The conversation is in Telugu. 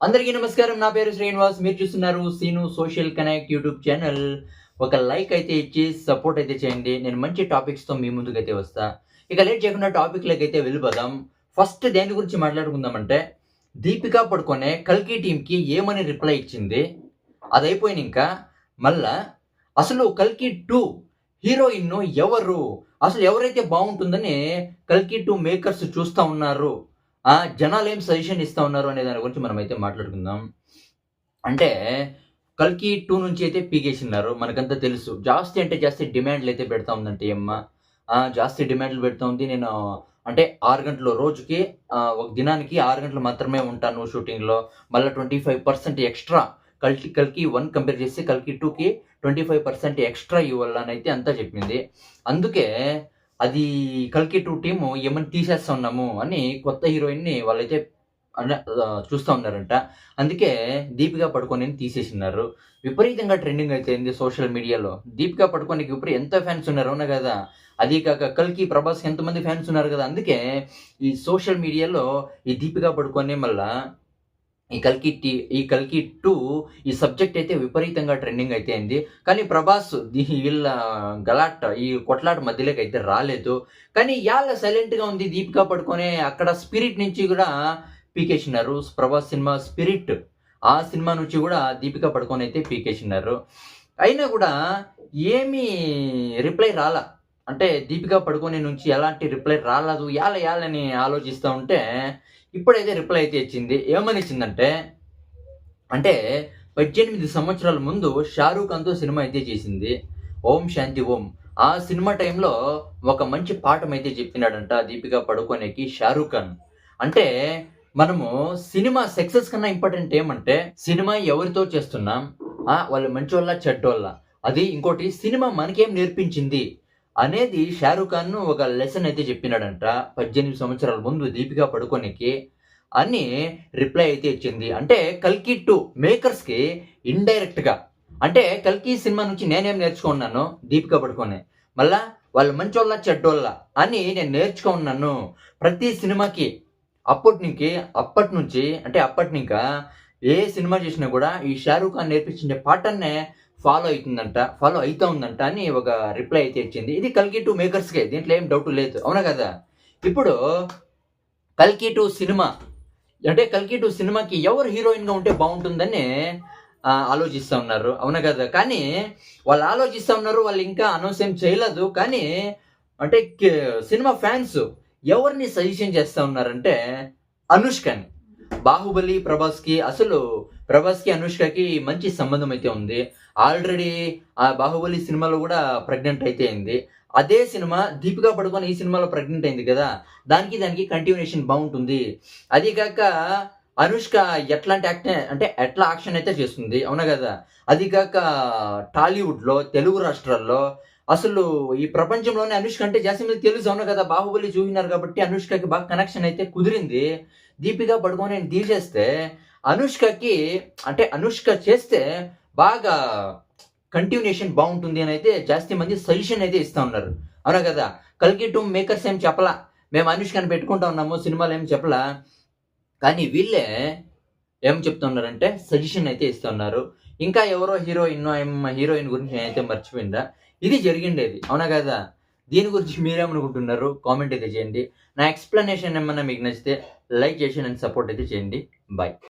అందరికీ నమస్కారం. నా పేరు శ్రీనివాస్. మీరు చూస్తున్నారు Seenu social connect YouTube channel. ఒక లైక్ అయితే ఇచ్చి సపోర్ట్ అయితే చేయండి. నేను మంచి టాపిక్స్తో మీ ముందుకైతే వస్తా. ఇక లేట్ చేయకుండా టాపిక్లోకి అయితే వెళ్ళిపోదాం. ఫస్ట్ దేని గురించి మాట్లాడుకుందామంటే దీపికా పడుకొనే కల్కి టీంకి ఏమని రిప్లై ఇచ్చింది? అది అయిపోయిన ఇంకా మళ్ళా అసలు కల్కి టూ హీరోయిన్ ఎవరు? అసలు ఎవరైతే బాగుంటుందని కల్కి టూ మేకర్స్ చూస్తూ ఉన్నారు? ఆ జనాలు ఏం సజెషన్ ఇస్తా ఉన్నారు అనే దాని గురించి మనం అయితే మాట్లాడుకుందాం. అంటే కల్కి టూ నుంచి అయితే పీకేసినారు. మనకంతా తెలుసు. జాస్తి అంటే జాస్తి డిమాండ్లు అయితే పెడతా ఉందంటే అమ్మ జాస్తి డిమాండ్లు పెడతా ఉంది. నేను అంటే ఆరు గంటలు రోజుకి ఒక దినానికి ఆరు గంటలు మాత్రమే ఉంటాను షూటింగ్లో. మళ్ళీ ట్వంటీ ఫైవ్ పర్సెంట్ ఎక్స్ట్రా కల్కి కల్కి వన్ కంపేర్ చేసి కల్కి టూకి ట్వంటీ ఫైవ్ పర్సెంట్ ఎక్స్ట్రా ఇవ్వాలని అయితే అంతా చెప్పింది. అందుకే అది కల్కి టూ టీము ఏమని తీసేస్తా ఉన్నాము అని కొత్త హీరోయిన్ని వాళ్ళైతే చూస్తూ ఉన్నారంట. అందుకే దీపికా పడుకొని తీసేసినారు. విపరీతంగా ట్రెండింగ్ అయితే సోషల్ మీడియాలో. దీపికా పడుకోనికి ఇప్పుడు ఎంత ఫ్యాన్స్ ఉన్నారు అవునా కదా? అది కాక కల్కి ప్రభాస్ ఎంతమంది ఫ్యాన్స్ ఉన్నారు కదా? అందుకే ఈ సోషల్ మీడియాలో ఈ దీపికా పడుకొని మళ్ళా ఈ కల్కి టీ ఈ కల్కి టూ ఈ సబ్జెక్ట్ అయితే విపరీతంగా ట్రెండింగ్ అయితే అయింది. కానీ ప్రభాస్ వీళ్ళ గలాట్ ఈ కొట్లాట మధ్యలోకి అయితే రాలేదు. కానీ ఇవాళ సైలెంట్గా ఉంది దీపికా పడుకొని అక్కడ స్పిరిట్ నుంచి కూడా పీకేసినారు. ప్రభాస్ సినిమా స్పిరిట్ ఆ సినిమా నుంచి కూడా దీపికా పడుకొని అయితే పీకేసినారు. అయినా కూడా ఏమీ రిప్లై రాలా. అంటే దీపికా పడుకొని నుంచి ఎలాంటి రిప్లై రాలేదు. యాల యాలని ఆలోచిస్తూ ఉంటే ఇప్పుడైతే రిప్లై అయితే ఇచ్చింది ఏమని ఇచ్చిందంటే అంటే పద్దెనిమిది సంవత్సరాల ముందు షారూఖ్ ఖాన్తో సినిమా అయితే చేసింది. ఓం శాంతి ఓం. ఆ సినిమా టైంలో ఒక మంచి పాఠం అయితే చెప్పినాడంట దీపికా పడుకోనేకి షారూఖ్ ఖాన్. అంటే మనము సినిమా సక్సెస్ కన్నా ఇంపార్టెంట్ ఏమంటే సినిమా ఎవరితో చేస్తున్నాం? ఆ, వాళ్ళు మంచోళ్ళ చెడ్డోళ్ళ? అది ఇంకోటి సినిమా మనకేం నేర్పించింది? అనేది షారూఖ్ ఖాన్ ఒక లెసన్ అయితే చెప్పినాడంట. పద్దెనిమిది సంవత్సరాల ముందు దీపికా పడుకోనికి అని రిప్లై అయితే ఇచ్చింది. అంటే కల్కి టూ మేకర్స్కి ఇండైరెక్ట్గా అంటే కల్కి సినిమా నుంచి నేనేం నేర్చుకున్నాను? దీపికా పడుకొని. మళ్ళా వాళ్ళు మంచోళ్ళ చెడ్డోళ్ళ అని నేను నేర్చుకున్నాను. ప్రతి సినిమాకి అప్పటి నుంచి అప్పటి నుంచి అంటే అప్పటి ఇంకా ఏ సినిమా చేసినా కూడా ఈ షారూఖ్ ఖాన్ నేర్పించిన పాటన్నే ఫాలో అవుతుందంట ఫాలో అవుతా ఉందంట అని ఒక రిప్లై అయితే ఇచ్చింది. ఇది కల్కి టూ మేకర్స్కే దీంట్లో ఏం డౌట్ లేదు. అవునా కదా? ఇప్పుడు కల్కి టూ సినిమా అంటే కల్కి టూ సినిమాకి ఎవరు హీరోయిన్గా ఉంటే బాగుంటుందని ఆలోచిస్తూ ఉన్నారు. అవునా కదా? కానీ వాళ్ళు ఆలోచిస్తూ ఉన్నారు వాళ్ళు ఇంకా అనౌన్స్ ఏం చేయలేదు. కానీ అంటే సినిమా ఫ్యాన్స్ ఎవరిని సజెషన్ చేస్తూ ఉన్నారంటే అనుష్కని. బాహుబలి ప్రభాస్కి అసలు ప్రభాస్కి అనుష్కకి మంచి సంబంధం అయితే ఉంది. ఆల్రెడీ ఆ బాహుబలి సినిమాలో కూడా ప్రెగ్నెంట్ అయితే అయింది. అదే సినిమా దీపికా పడుకొని ఈ సినిమాలో ప్రెగ్నెంట్ అయింది కదా? దానికి దానికి కంటిన్యూషన్ బాగుంటుంది. అది కాక అనుష్క ఎట్లాంటి యాక్ట్ అంటే ఎట్లా యాక్షన్ అయితే చేస్తుంది? అవునా కదా? అది కాక టాలీవుడ్లో తెలుగు రాష్ట్రాల్లో అసలు ఈ ప్రపంచంలోనే అనుష్క అంటే జాస్తి మంది తెలుసు అవును కదా? బాహుబలి చూసినారు కాబట్టి అనుష్కకి బాగా కనెక్షన్ అయితే కుదిరింది. దీపికా పడుకొని నేను తీసేస్తే అనుష్కకి అంటే అనుష్క చేస్తే బాగా కంటిన్యూషన్ బాగుంటుంది అని అయితే జాస్తి మంది సజెషన్ అయితే ఇస్తూ ఉన్నారు. అవునా కదా? కల్కి టూ మేకర్స్ ఏం చెప్పలా? మేము అనుష్కని పెట్టుకుంటా ఉన్నాము సినిమాలు ఏం చెప్పలా? కానీ వీళ్ళే ఏం చెప్తున్నారంటే సజెషన్ అయితే ఇస్తున్నారు ఇంకా ఎవరో హీరోయిన్ హీరోయిన్ గురించి నేనైతే మర్చిపోయిందా ఇది జరిగిండేది. అవునా కదా? దీని గురించి మీరేమనుకుంటున్నారు? కామెంట్ అయితే చేయండి. నా ఎక్స్ప్లెనేషన్ ఏమన్నా మీకు నచ్చితే లైక్ చేసి నన్ను సపోర్ట్ అయితే చేయండి. బాయ్